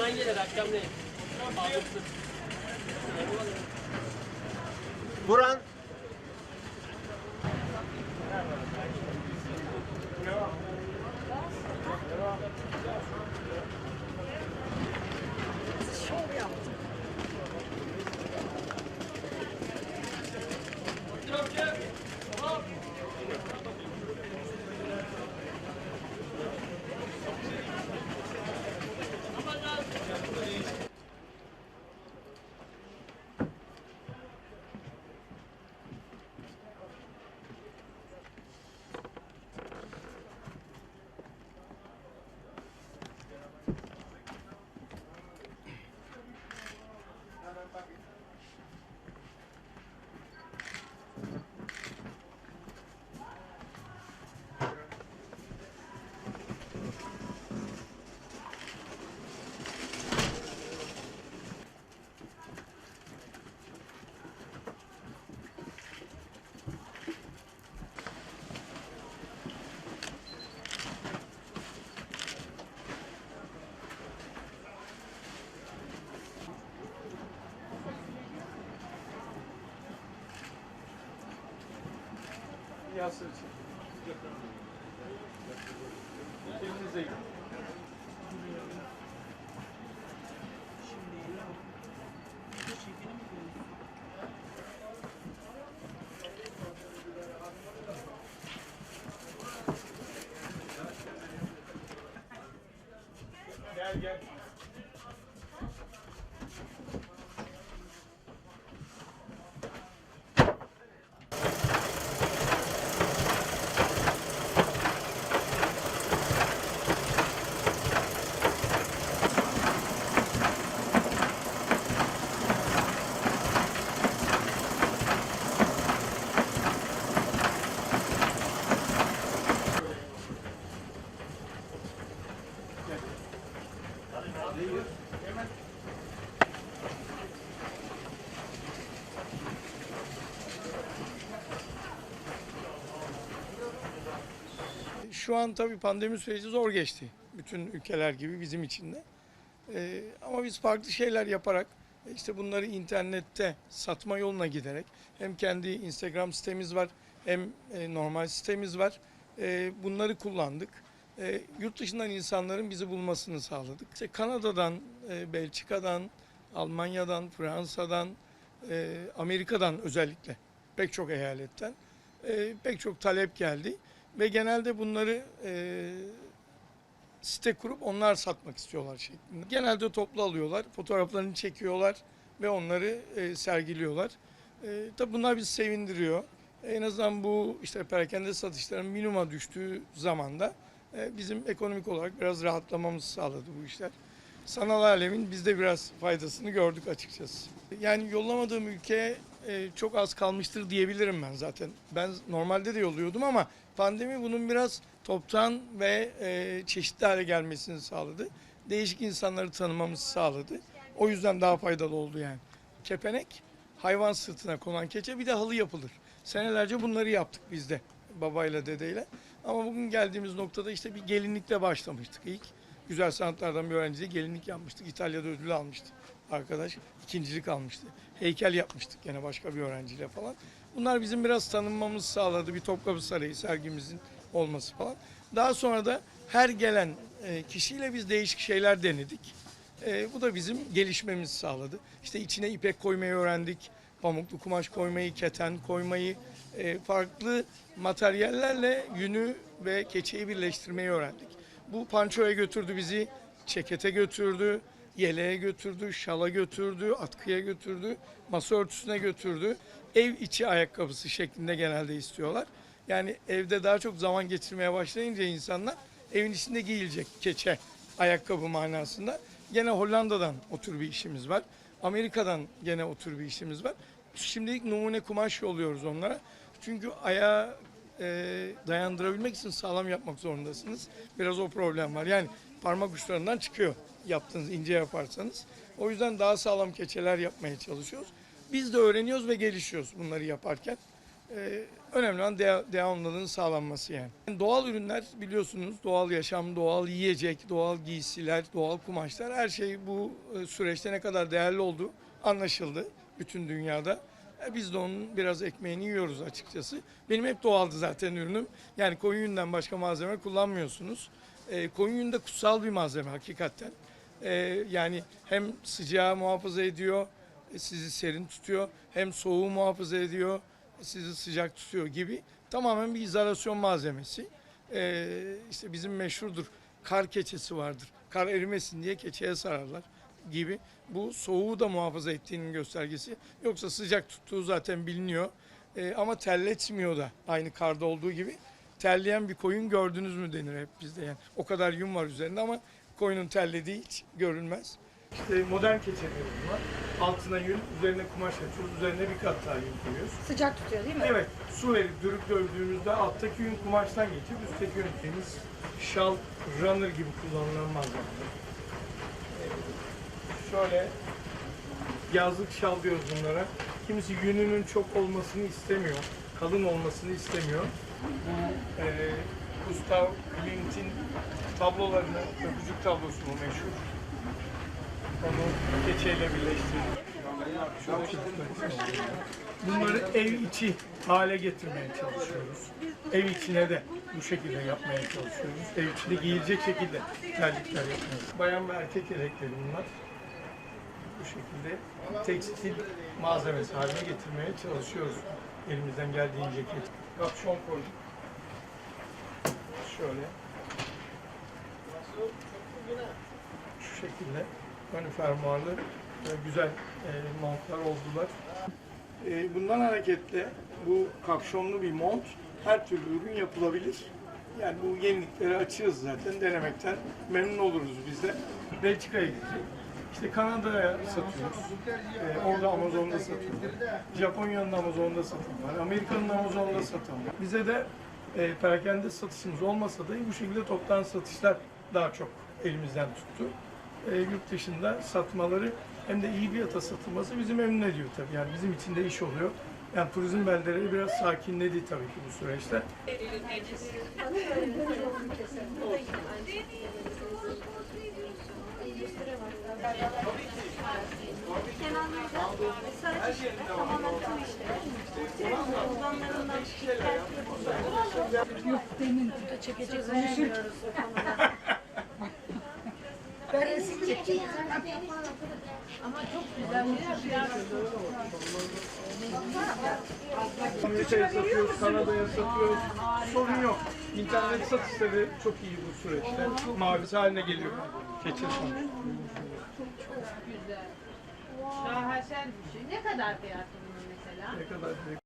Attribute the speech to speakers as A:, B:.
A: Hangileri akşam ne?
B: Buran.
C: Yasir için. Şu an tabii pandemi süreci zor geçti. Bütün ülkeler gibi bizim için de. Ee, ama biz farklı şeyler yaparak işte bunları internette satma yoluna giderek hem kendi Instagram sitemiz var hem e, normal sitemiz var. E, bunları kullandık. E, yurt dışından insanların bizi bulmasını sağladık. İşte Kanada'dan, e, Belçika'dan, Almanya'dan, Fransa'dan, e, Amerika'dan özellikle pek çok eyaletten e, pek çok talep geldi ve genelde bunları e, site kurup onlar satmak istiyorlar şeklinde. Genelde toplu alıyorlar, fotoğraflarını çekiyorlar ve onları e, sergiliyorlar. E, tabii bunlar bizi sevindiriyor. En azından bu işte perakende satışların minimuma düştüğü zamanda e, bizim ekonomik olarak biraz rahatlamamızı sağladı bu işler. Sanal alemin biz de biraz faydasını gördük açıkçası. Yani yollamadığım ülke e, çok az kalmıştır diyebilirim ben zaten. Ben normalde de yolluyordum ama pandemi bunun biraz toptan ve e, çeşitli hale gelmesini sağladı. Değişik insanları tanımamızı sağladı. O yüzden daha faydalı oldu yani. Kepenek, hayvan sırtına konan keçe bir de halı yapılır. Senelerce bunları yaptık biz de babayla dedeyle. Ama bugün geldiğimiz noktada işte bir gelinlikle başlamıştık ilk. Güzel sanatlardan bir öğrenciyle gelinlik yapmıştık. İtalya'da ödül almıştı arkadaş. İkincilik almıştı. Heykel yapmıştık gene başka bir öğrenciyle falan. Bunlar bizim biraz tanınmamızı sağladı. Bir Topkapı Sarayı sergimizin olması falan. Daha sonra da her gelen e, kişiyle biz değişik şeyler denedik. E, bu da bizim gelişmemizi sağladı. İşte içine ipek koymayı öğrendik. Pamuklu kumaş koymayı, keten koymayı, e, farklı materyallerle yünü ve keçeyi birleştirmeyi öğrendik. Bu pançoya götürdü bizi, çekete götürdü, yeleğe götürdü, şala götürdü, atkıya götürdü, masa örtüsüne götürdü. Ev içi ayakkabısı şeklinde genelde istiyorlar. Yani evde daha çok zaman geçirmeye başlayınca insanlar evin içinde giyilecek keçe ayakkabı manasında. Gene Hollanda'dan o tür bir işimiz var. Amerika'dan gene o tür bir işimiz var. Şimdilik numune kumaş yolluyoruz onlara. Çünkü ayağa e, dayandırabilmek için sağlam yapmak zorundasınız. Biraz o problem var. Yani parmak uçlarından çıkıyor yaptığınız ince yaparsanız. O yüzden daha sağlam keçeler yapmaya çalışıyoruz. Biz de öğreniyoruz ve gelişiyoruz bunları yaparken. Ee, önemli olan de- devamlılığın sağlanması yani. Doğal ürünler biliyorsunuz doğal yaşam, doğal yiyecek, doğal giysiler, doğal kumaşlar her şey bu e, süreçte ne kadar değerli olduğu anlaşıldı bütün dünyada. E, Biz de onun biraz ekmeğini yiyoruz açıkçası. Benim hep doğaldı zaten ürünüm. Yani koyun başka malzeme kullanmıyorsunuz. E, koyun de kutsal bir malzeme hakikaten. E, yani hem sıcağı muhafaza ediyor, e, sizi serin tutuyor, hem soğuğu muhafaza ediyor, sizi sıcak tutuyor gibi. Tamamen bir izolasyon malzemesi. E, işte bizim meşhurdur kar keçesi vardır. Kar erimesin diye keçeye sararlar gibi. Bu soğuğu da muhafaza ettiğinin göstergesi. Yoksa sıcak tuttuğu zaten biliniyor. E, ama terletmiyor da aynı karda olduğu gibi. Terleyen bir koyun gördünüz mü denir hep bizde yani. O kadar yün var üzerinde ama koyunun terlediği hiç görülmez. İşte modern keçeleri bunlar. Altına yün, üzerine kumaş açıyoruz, üzerine bir kat daha yün koyuyoruz.
A: Sıcak tutuyor değil mi?
C: Evet, su verip dürüp dövdüğümüzde alttaki yün kumaştan geçip üstteki yün temiz şal, runner gibi kullanılan malzemeler. Ee, şöyle yazlık şal diyoruz bunlara. Kimisi yününün çok olmasını istemiyor, kalın olmasını istemiyor. Bu e, Gustav Klimt'in tablolarını, öpücük tablosu mu meşhur. Onu keçeyle birleştirdik. Bunları ev içi hale getirmeye çalışıyoruz. Ev içine de bu şekilde yapmaya çalışıyoruz. Ev içinde giyilecek şekilde terlikler yapıyoruz. Bayan ve erkek yelekleri bunlar. Şekilde tekstil malzemesi haline getirmeye çalışıyoruz. Elimizden geldiğince kapşon koyduk. Şöyle. Şu şekilde ön fermuarlı güzel e, montlar oldular. E, bundan hareketle bu kapşonlu bir mont her türlü ürün yapılabilir. Yani bu yenilikleri açığız zaten denemekten memnun oluruz biz de. Belçika'ya gidecek. İşte Kanada'ya satıyoruz. E, orada Amazon'da satıyorlar. Japonya'nın Amazon'da satıyorlar. Amerika'nın Amazon'da satıyorlar. Bize de e, perakende satışımız olmasa da bu şekilde toptan satışlar daha çok elimizden tuttu. E, yurt dışında satmaları hem de iyi fiyata satılması bizi memnun ediyor tabii. Yani bizim için de iş oluyor. Yani turizm beldeleri biraz sakinledi tabii ki bu süreçte.
A: Demin burada çekeceğiz. Konuşuyoruz o konuda. Ben resim çekeceğim. Ama çok güzel.
C: Amerika'ya satıyoruz, Kanada'ya satıyoruz. Sorun yok. İnternet satışları çok iyi bu süreçte. Mavisi haline geliyor. Keçe sonuçta.
B: Şaheser bir şey. Ne kadar fiyatı bunun mesela?
C: Ne kadar.